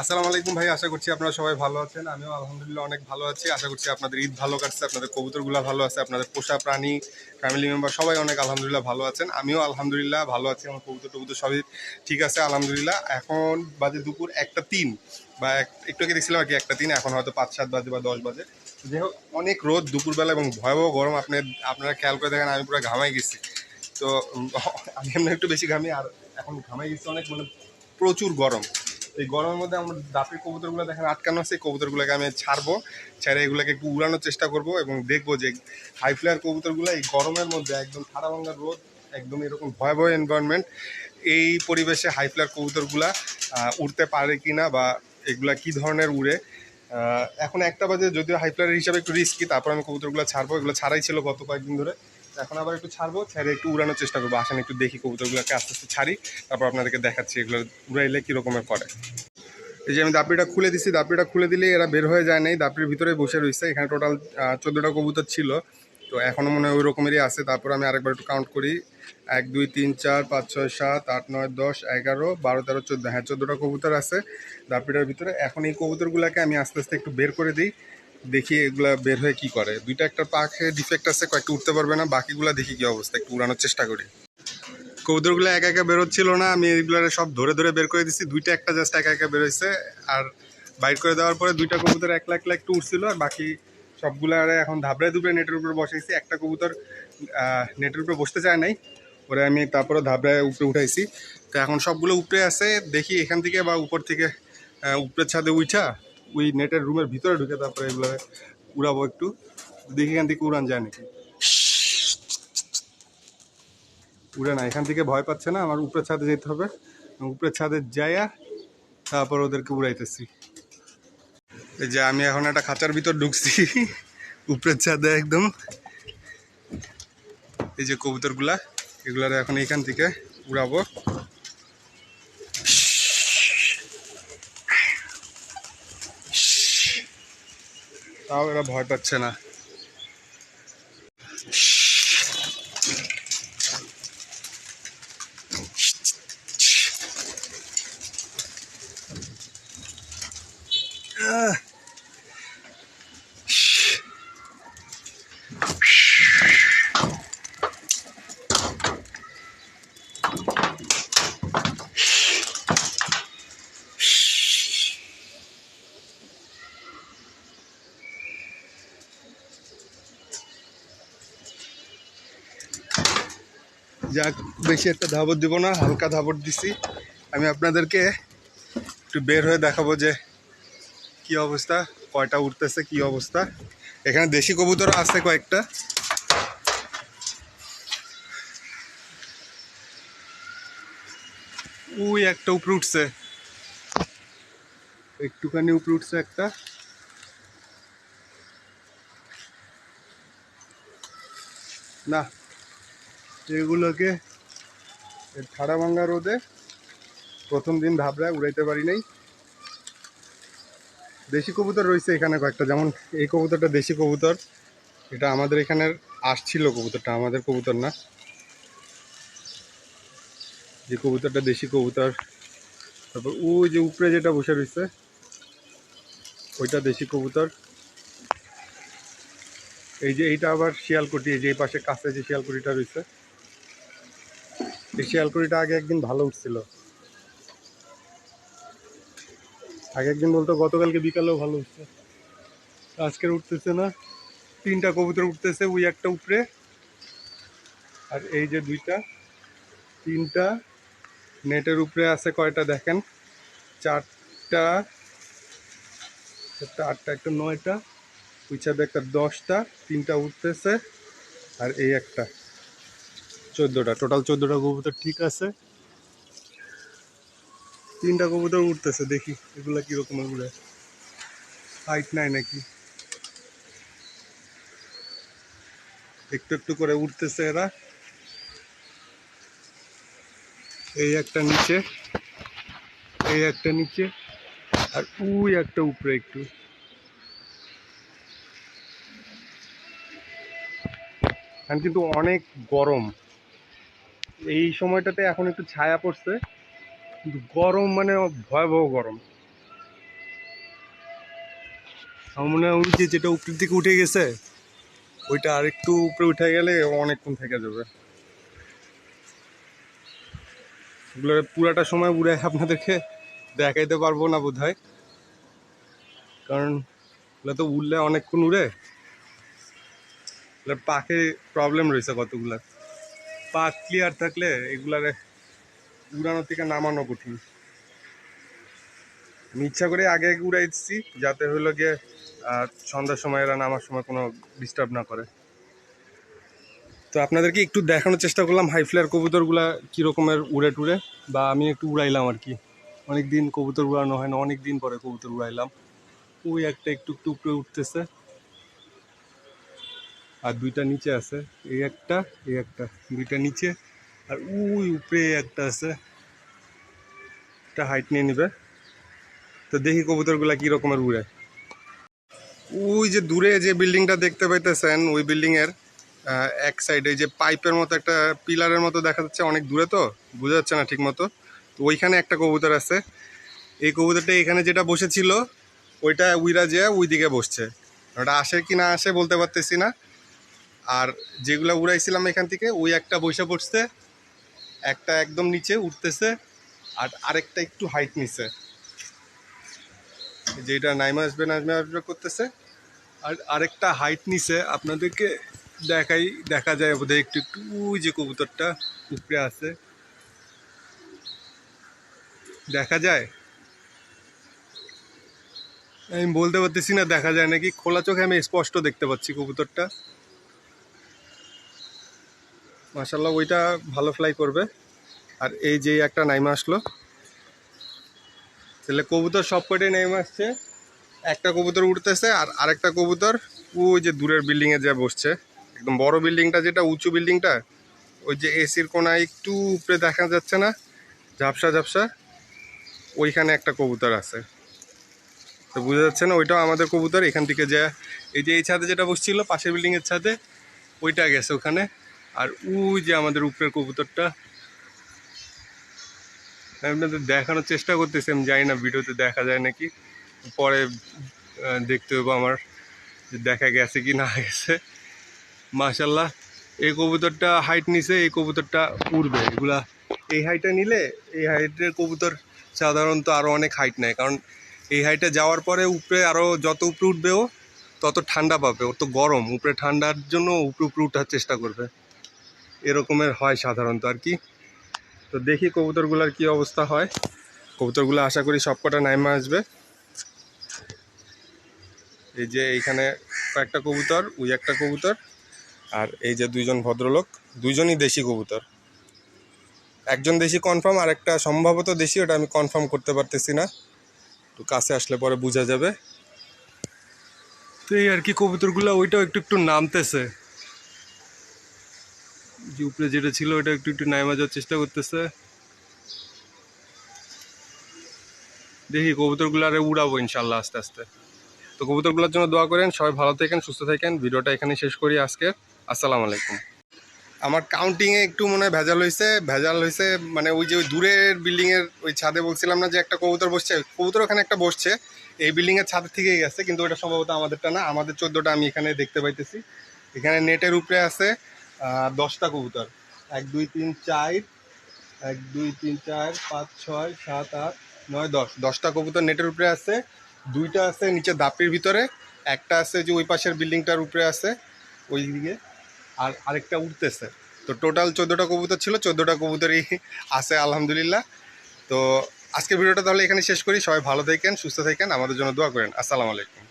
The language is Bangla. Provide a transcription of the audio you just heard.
আসসালামু আলাইকুম ভাই, আশা করছি আপনারা সবাই ভালো আছেন। আমিও আলহামদুলিল্লাহ অনেক ভালো আছি। আশা করছি আপনাদের ঈদ ভালো কাটছে, আপনাদের কবুতরগুলো ভালো আছে, আপনাদের পোষা প্রাণী ফ্যামিলি মেম্বার সবাই অনেক আলহামদুলিল্লাহ ভালো আছেন। আমিও আলহামদুলিল্লাহ ভালো আছি, আমার কবুতর টবুতর সবই ঠিক আছে, আলহামদুলিল্লাহ। এখন বাজে দুপুর একটা তিন, বা এক- একটু আগে দেখছিলাম আর কি একটা তিন, এখন হয়তো পাঁচ, সাত বাজে বা দশ বাজে। যাই হোক, অনেক রোদ দুপুরবেলা এবং ভয়াবহ গরম, আপনি, আপনারা খেয়াল করে দেখেন, আমি পুরো ঘামাই গেছি। তো, আমি এমনি একটু বেশি ঘামি, আর এখন ঘামাই গেছি অনেক মানে প্রচুর গরম। এই গরমের মধ্যে আমার দাপের কবুতরগুলো দেখেন আটকানো আছে, এই কবুতরগুলোকে আমি ছাড়বো ছেড়ে এগুলোকে একটু উড়ানোর চেষ্টা করব এবং দেখব যে হাই ফ্লায়ার কবুতরগুলো এই গরমের মধ্যে একদম ঠাড়া ভাঙ্গার রোদ, একদম এরকম ভয়াবহ এনভায়রনমেন্ট এই পরিবেশে হাই ফ্লায়ার কবুতরগুলা উড়তে পারে কি না বা এগুলা কি ধরনের উড়ে এখন একটা বাজে যদিও হাই ফ্লায়ার হিসাবে একটু রিস্কি তারপর আমি কবুতরগুলো ছাড়বো, এগুলো ছাড়াই ছিল গত কয়েকদিন ধরে। এখন আবার একটু ছাড়বো ছেড়ে একটু উড়ানোর চেষ্টা করব। আসেন, একটু দেখি কবুতরগুলোকে আস্তে আস্তে ছাড়ি, তারপর আপনাদেরকে দেখাচ্ছি এগুলো উড়াইলে কীরকমের করে। এই যে আমি দাপড়িটা খুলে দিছি, দাপড়িটা খুলে দিলে এরা বের হয়ে যায় নাই, দাপড়ির ভিতরে বসে রয়েছে এখানে টোটাল চোদ্দোটা কবুতর ছিল। তো এখনও মনে হয় ওই রকমেরই আছে। তারপর আমি আরেকবার একটু কাউন্ট করি। এক, দুই, তিন, চার, পাঁচ, ছয়, সাত, আট, নয়, দশ, এগারো, বারো, তেরো, চোদ্দ হ্যাঁ চোদ্দোটা কবুতর আছে দাপড়িটার ভিতরে। এখন এই কবুতরগুলোকে আমি আস্তে আস্তে একটু বের করে দিই। দেখি এগুলা বের হয়ে কি করে। দুইটা একটা পাখে ডিফেক্ট আছে, কয়েকটা উঠতে পারবে না, বাকিগুলা দেখি কি অবস্থা, একটু উড়ানোর চেষ্টা করি। কবুতরগুলো একা একা বেরোচ্ছিল না, আমি এগুলো সব ধরে ধরে বের করে দিছি, দুইটা একটা জাস্ট একা একা বেরোইছে আর বাইর করে দেওয়ার পরে দুইটা কবুতর একলা একলা একটু উঠছিল আর বাকি সবগুলো আর এখন ধাবড়ায় দুবড়ে নেটের উপরে বসাইছি। একটা কবুতর নেটের উপরে বসতে চায় নাই, ওরে আমি তারপরে ধাবড়ায় উপরে উঠাইছি। তো এখন সবগুলো উপরে আছে, দেখি এখান থেকে বা উপর থেকে উপরের ছাদে উঠা ওই নেটের রুমের ভিতরে ঢুকে তারপরে এগুলো উড়াবো একটু। দেখি এখান থেকে উড়ান যায় নাকি। উড়ে না, এখান থেকে ভয় পাচ্ছে না, আমার উপরের ছাদে যেতে হবে। উপরের ছাদে যাইয়া তারপর ওদেরকে উড়াইতেছি। এই যে আমি এখন একটা খাঁচার ভিতর ঢুকছি, উপরের ছাদে একদম। এই যে কবুতরগুলা, এগুলার এখন এখান থেকে উড়াবো। তাও এরা ভয় পাচ্ছে না। যাক, বেশি একটা ধাবর দিব না, হালকা ধাবর দিছি। আমি আপনাদেরকে একটু বের হয়ে দেখাবো যে কি অবস্থা, কয়টা উঠতেছে, কি অবস্থা। এখানে দেশি কবুতর আছে কয়েকটা। ওই একটা উপরে উঠছে। একটুখানি উপরে উঠছে একটা। না এগুলোকে ঠাড়া ভাঙ্গা রোদে প্রথম দিন ধাবড়ায় উড়াইতে পারি নাই। দেশি কবুতর রয়েছে এখানে কয়েকটা, যেমন এই কবুতরটা দেশি কবুতর, এটা আমাদের এখানের আসছিল কবুতরটা, আমাদের কবুতর না। যে কবুতরটা দেশি কবুতর, তারপর ওই যে উপরে যেটা বসে রয়েছে, ওইটা দেশি কবুতর। এই যে এইটা আবার শিয়ালকুটি যে এই পাশে কাছে যে শিয়ালকুটিটা রয়েছে এই শিয়ালকুটিটা আগে একদিন ভালো উঠছিল। আগে একদিন বলতো, গতকালকে বিকালেও ভালো উঠছে। আজকের উঠতেছে না। তিনটা কবুতর উঠতেছে, ওই একটা উপরে আর এই যে দুইটা, তিনটা নেটের উপরে আছে কয়টা দেখেন? চারটা, একটা আটটা, একটা নয়টা, ওই ছাদে একটা দশটা, তিনটা উঠতেছে, আর এই একটা। চোদ্দোটা টোটাল চোদ্দোটা কবুতর ঠিক আছে? তিনটা কবুতর উঠতেছে, দেখি এগুলা কীরকম উড়ে। হাইট নাই নাকি? একটু একটু করে উঠতেছে এরা। এই একটা নিচে, এই একটা নিচে, আর ওই একটা উপরে একটু। কিন্তু অনেক গরম। এই সময়টাতে এখন একটু ছায়া পড়ছে। গরম মানে ভয়াবহ গরম। মনে হয় যে যেটা উপরের দিকে উঠে গেছে, ওইটা আরেকটু উপরে উঠে গেলে অনেকক্ষণ থেকে যাবে। পুরাটা সময় উড়ে আপনাদেরকে দেখাইতে পারব না বোধ হয় কারণ তো উড়লে অনেকক্ষণ উড়ে। পাখে প্রবলেম রয়েছে কতগুলা। পাক ক্লিয়ার থাকলে এগুলারে উড়ানো থেকে নামানো কঠিন। আমি ইচ্ছা করে আগে আগে উড়াই দিচ্ছি যাতে হলো গিয়ে সন্ধ্যার সময় এরা নামার সময় কোনো ডিস্টার্ব না করে। তো আপনাদেরকে একটু দেখানোর চেষ্টা করলাম হাই ফ্লেয়ার কবুতরগুলা কীরকমের উড়ে টুড়ে, বা আমি একটু উড়াইলাম আর কি। অনেক দিন কবুতর উড়ানো হয় না অনেক দিন পরে কবুতর উড়াইলাম। ওই একটা একটু একটু উঠতেছে। আর দুইটা নিচে আছে। এই একটা এই একটা। দুইটা নিচে। আর ওই উপরে একটা আছে। একটা হাইট নিয়ে নিবে। তো দেখি কবুতরগুলা কি রকমের উড়ে। ওই যে দূরে যে বিল্ডিংটা দেখতে পাইতেছেন, ওই বিল্ডিং এর এক সাইডে যে পাইপের মতো একটা পিলারের মতো দেখা যাচ্ছে অনেক দূরে তো, বোঝা যাচ্ছে না ঠিক মতো তো ওইখানে একটা কবুতর আছে। এই কবুতরটা এখানে যেটা বসেছিল, ওইটা উইরা যে ওই দিকে বসছে। ওটা আসে কি না আসে বলতে পারতেছি না। আর যেগুলো উড়াইছিলাম এখান থেকে, ওই একটা বসে পড়ছে, একটা একদম নিচে উঠতেছে, আর আরেকটা একটু হাইট নিচে। যেটা নাইমা আসবে নাইমা আসবে করতেছে, আর আরেকটা হাইট নিচে আপনাদেরকে দেখাই, দেখা যায় বোধহয় একটু একটু ওই যে কবুতরটা উপরে আছে। দেখা যায়? আমি বলতে পারতেছি না, দেখা যায় নাকি? খোলা চোখে আমি স্পষ্ট দেখতে পাচ্ছি কবুতরটা। মাসাল্লাহ ওইটা ভালো ফ্লাই করবে। আর এই যে একটা নাইমা আসলো। তাহলে কবুতর সব কটাই নেমে আসছে? একটা কবুতর উঠতেছে আর আরেকটা কবুতর ওই যে দূরের বিল্ডিংয়ে যা বসছে। একদম বড় বিল্ডিংটা যেটা উঁচু বিল্ডিংটা ওই যে এসির কোনায় একটু উপরে দেখা যাচ্ছে না, ঝাপসা ঝাপসা, ওইখানে একটা কবুতর আছে। তো বোঝা যাচ্ছে না, ওইটাও আমাদের কবুতর, এখান থেকে যা এই যে এই ছাদে যেটা বসছিল, পাশের বিল্ডিংয়ের ছাদে, ওইটা গেছে ওখানে। আর ওই যে আমাদের উপরের কবুতরটা। আপনাদের দেখানোর চেষ্টা করতেছি, আমি জানি না ভিডিওতে দেখা যায় নাকি। পরে দেখতে হবে আমার যে দেখা গেছে কি না গেছে। মাশাল্লাহ এই কবুতরটা হাইট নিছে এই কবুতরটা উড়বে। এগুলা, এই হাইটটা নিলে, এই হাইটের কবুতর সাধারণত আরও অনেক হাইট নেয়। কারণ এই হাইটে যাওয়ার পরে উপরে আরও যত উপরে উঠবে ও, তত ঠান্ডা পাবে। ওর তো গরম, উপরে ঠান্ডার জন্য উপরে উপরে উঠার চেষ্টা করবে। এরকমের হয় সাধারণত আর কি। তো দেখি কবুতরগুলোর কি অবস্থা হয়। কবুতরগুলো আশা করি সবকটা নাইমা আসবে। এই যে এইখানে কয়েকটা কবুতর, ওই একটা কবুতর, আর এই যে দুইজন ভদ্রলোক, দুইজনই দেশি কবুতর। একজন দেশি কনফার্ম আর একটা সম্ভবত দেশি, ওটা আমি কনফার্ম করতে পারতেছি না। একটু কাছে আসলে পরে বোঝা যাবে। তো এই আর কি কবুতরগুলো, ওইটাও একটু একটু নামতেছে। যে উপরে যেটা ছিল, ওটা একটু একটু নামা যাওয়ার চেষ্টা করতেছে। দেখি কবুতরগুলো আরে উড়াবো ইনশাল্লাহ আস্তে আস্তে। তো কবুতরগুলোর জন্য দোয়া করেন, সবাই ভালো থাকেন, সুস্থ থাকেন। ভিডিওটা এখানে শেষ করি আজকে। আসসালামু আলাইকুম। আমার কাউন্টিংয়ে একটু মনে হয় ভেজাল হয়েছে ভেজাল হয়েছে মানে ওই যে ওই দূরের বিল্ডিংয়ের ওই ছাদে বলছিলাম না যে একটা কবুতর বসছে, কবুতর ওখানে একটা বসছে। এই বিল্ডিংয়ের ছাদ থেকেই গেছে, কিন্তু ওটা সম্ভবত আমাদেরটা না, আমাদের চোদ্দোটা আমি এখানে দেখতে পাইতেছি। এখানে নেটের উপরে আছে দশটা কবুতর। এক, দুই, তিন, চার, এক, দুই, তিন, চার, পাঁচ, ছয়, সাত, আট, নয়, দশ। দশটা কবুতর নেটের উপরে আছে, দুইটা আছে নিচে দাপির ভিতরে, একটা আছে যে ওই পাশের বিল্ডিংটার উপরে আছে, ওই দিকে, আর আরেকটা উঠতেছে তো টোটাল চোদ্দোটা কবুতর ছিল, চোদ্দোটা কবুতরই আছে, আলহামদুলিল্লাহ। তো আজকের ভিডিওটা তাহলে এখানে শেষ করি। সবাই ভালো থাকেন, সুস্থ থাকেন, আমাদের জন্য দোয়া করেন। আসসালামু আলাইকুম।